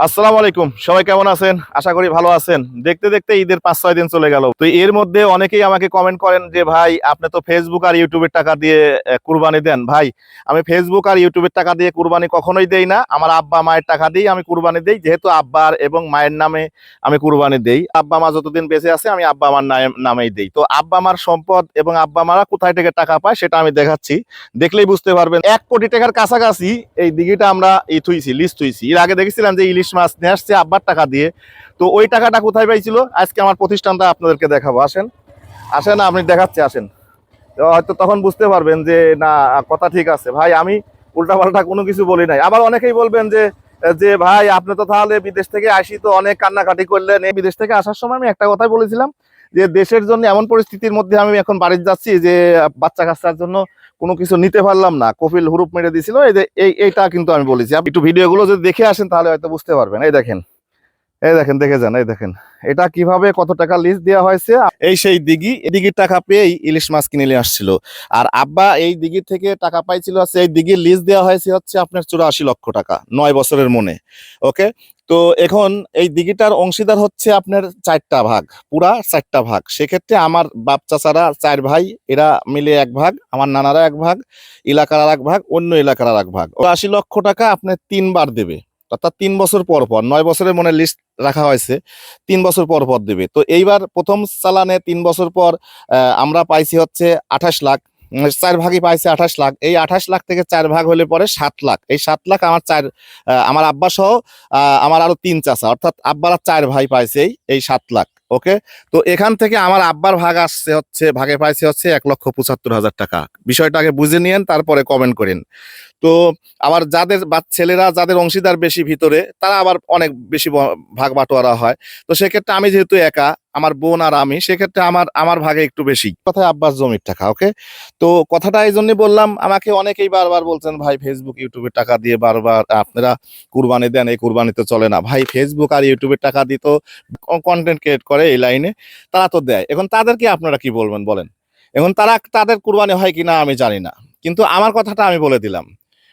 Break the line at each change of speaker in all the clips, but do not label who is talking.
আসসালামু আলাইকুম। সবাই কেমন আছেন? আশা করি ভালো আছেন। দেখতে দেখতে ঈদের পাঁচ, ছয় দিন চলে গেল। তো এর মধ্যে অনেকেই আমাকে কমেন্ট করেন যে, ভাই, আপনি তো ফেসবুক আর ইউটিউবের টাকা দিয়ে কুরবানি দেন। ভাই, আমি ফেসবুক আর ইউটিউবের টাকা দিয়ে কুরবানি কখনোই দেই না। আমার আব্বা মায়ের টাকা দিয়ে আমি কুরবানি দেই। যেহেতু আব্বার এবং মায়ের নামে আমি কুরবানি দেই। আব্বা মা যতদিন বেঁচে আছে, আমি আব্বা মার নামে- নামেই দেই। তো আব্বা মার সম্পদ এবং আব্বা মারা কোথায় থেকে টাকা পায়, সেটা আমি দেখাচ্ছি। দেখলেই বুঝতে পারবেন। এক কোটি টাকার কাছাকাছি এই দিঘিটা আমরা এই থুইছি লিস্ট থুইছি। এর আগে দেখেছিলাম যে, ইলিশ মাছ নিয়ে আসছে আব্বার টাকা দিয়ে। তো ওই টাকাটা কোথায় পাইছিল? আজকে আমার প্রতিষ্ঠানটা আপনাদেরকে দেখাবো। আসেন। আসেন আপনি দেখাচ্ছি, আসেন। হয়তো তখন বুঝতে পারবেন যে, না, কথা ঠিক আছে। ভাই, আমি উল্টাপাল্টা কোনো কিছু বলি নাই। আবার অনেকেই বলবেন যে যে, ভাই, আপনি তো তাহলে বিদেশ থেকে আসি, তো অনেক কান্নাকাটি করলেন। এই বিদেশ থেকে আসার সময় আমি একটা কথাই বলেছিলাম যে দেশের জন্য এমন পরিস্থিতির মধ্যে আমি এখন বাড়িতে যাচ্ছি যে বাচ্চা কাচ্চার জন্য কোনো কিছু নিতে পারলাম না। কপিল হুরুপ মেরে দিয়েছিল। এই যে এই এইটা কিন্তু আমি বলেছি। একটু ভিডিওগুলো যদি দেখে আসেন তাহলে হয়তো বুঝতে পারবেন। এই দেখেন। এই দেখেন, দেখে যান, এই দেখেন। এটা কীভাবে, কত টাকা লিস্ট দেওয়া হয়েছে? এই সেই দিঘি, এই দিঘির টাকা পেয়েই ইলিশ মাছ কিনে নিয়ে আসছিল। আর আব্বা এই দিঘির থেকে টাকা পাইছিল হচ্ছে, এই দিঘির লিস্ট দেওয়া হয়েছে হচ্ছে আপনার চুরাশি লক্ষ টাকা, নয় বছরের মনে। ওকে তো এখন এই দিঘিটার অংশীদার হচ্ছে আপনার চারটা ভাগ, পুরা চারটা ভাগ। সেক্ষেত্রে আমার বাপ চাচারা চার ভাই, এরা মিলে এক ভাগ, আমার নানারা এক ভাগ, এলাকার আর এক ভাগ, অন্য এলাকার আর এক ভাগ। আশি লক্ষ টাকা আপনার তিনবার দেবে। অর্থাৎ তিন বছর পর পর, নয় বছরের মনে লিস্ট রাখা হয়েছে, তিন বছর পর পর দেবে। তো এইবার প্রথম চালানে তিন বছর পর আমরা পাইছি হচ্ছে আঠাশ লাখ চার ভাগই পাইছে আঠাশ লাখ। এই আঠাশ লাখ থেকে চার ভাগ হলে পরে সাত লাখ। এই সাত লাখ আমার চার আমার আব্বাসহ আমার আরও তিন চাচা, অর্থাৎ আব্বার চার ভাই পাইছে এই সাত লাখ। ওকে তো এখান থেকে আমার আব্বার ভাগ আসছে হচ্ছে, ভাগে পাইছে হচ্ছে এক লক্ষ পঁচাত্তর হাজার টাকা। বিষয়টা আগে বুঝে নিয়েন, তারপরে কমেন্ট করেন। তো আবার যাদের বা ছেলেরা যাদের অংশীদার বেশি ভিতরে, তারা আবার অনেক বেশি ভাগ বাটোয়ারা হয়। তো সেক্ষেত্রে আমি যেহেতু একা আমার বোন আর আমি, সেক্ষেত্রে আমার আমার ভাগে একটু বেশি। কথায় আব্বাস জমির টাকা ওকে তো কথাটা এই জন্যই বললাম, আমাকে অনেকেই বারবার বলছেন, ভাই ফেসবুক ইউটিউবের টাকা দিয়ে বারবার আপনারা কুরবানি দেন, এই কুরবানি তো চলে না। ভাই ফেসবুক আর ইউটিউবের টাকা দিয়ে তো কন্টেন্ট ক্রিয়েট করে এই লাইনে, তারা তো দেয়। এখন তাদেরকে আপনারা কি বলবেন, বলেন? এখন তারা, তাদের কুরবানি হয় কিনা আমি জানি না। কিন্তু আমার কথাটা আমি বলে দিলাম।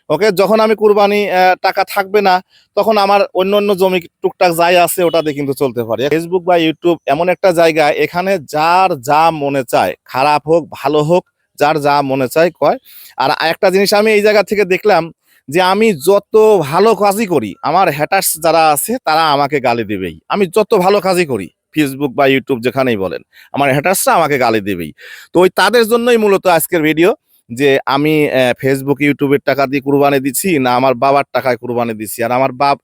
ওকে? যখন আমি কুরবানি টাকা থাকবে না, তখন আমার অন্য অন্য জমি টুকটাক যাই আছে, ওটা দিয়ে কিন্তু চলতে পারে। ফেসবুক বা ইউটিউব এমন একটা জায়গা, এখানে যার যা মনে চায়, খারাপ হোক, ভালো হোক, যার যা মনে চায় কয়। আর একটা জিনিস আমি এই জায়গা থেকে দেখলাম যে আমি যত ভালো কাজই করি, আমার হ্যাটার্স যারা আছে, তারা আমাকে গালি দেবেই। আমি যত ভালো কাজই করি ফেসবুক বা ইউটিউব যেখানেই বলেন, আমার হ্যাটার্সরা আমাকে গালি দেবেই। তো ওই তাদের জন্যই মূলত আজকের ভিডিও যে আমি ফেসবুক ইউটিউবের টাকা দিয়ে কুরবানি দিচ্ছি না আমার বাবার টাকায় কুরবানি দিচ্ছি। আর আমার বাপ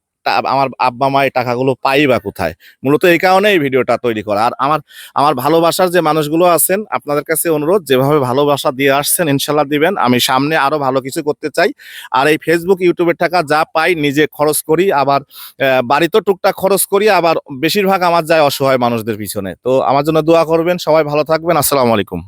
আমার আব্বা মা এই টাকাগুলো পাই বা কোথায়? মূলত এই কারণে এই ভিডিওটা তৈরি করা। আর আমার আমার ভালোবাসার যে মানুষগুলো আছেন আপনাদের কাছে অনুরোধ যেভাবে ভালোবাসা দিয়ে আসছেন ইনশাল্লাহ দিবেন। আমি সামনে আরও ভালো কিছু করতে চাই। আর এই ফেসবুক ইউটিউবের টাকা যা পাই নিজে খরচ করি আবার আহ, বাড়িতেও টুকটাক খরচ করি আবার বেশিরভাগ আমার যায় অসহায় মানুষদের পিছনে। তো আমার জন্য দোয়া করবেন। সবাই ভালো থাকবেন। আসসালামু আলাইকুম।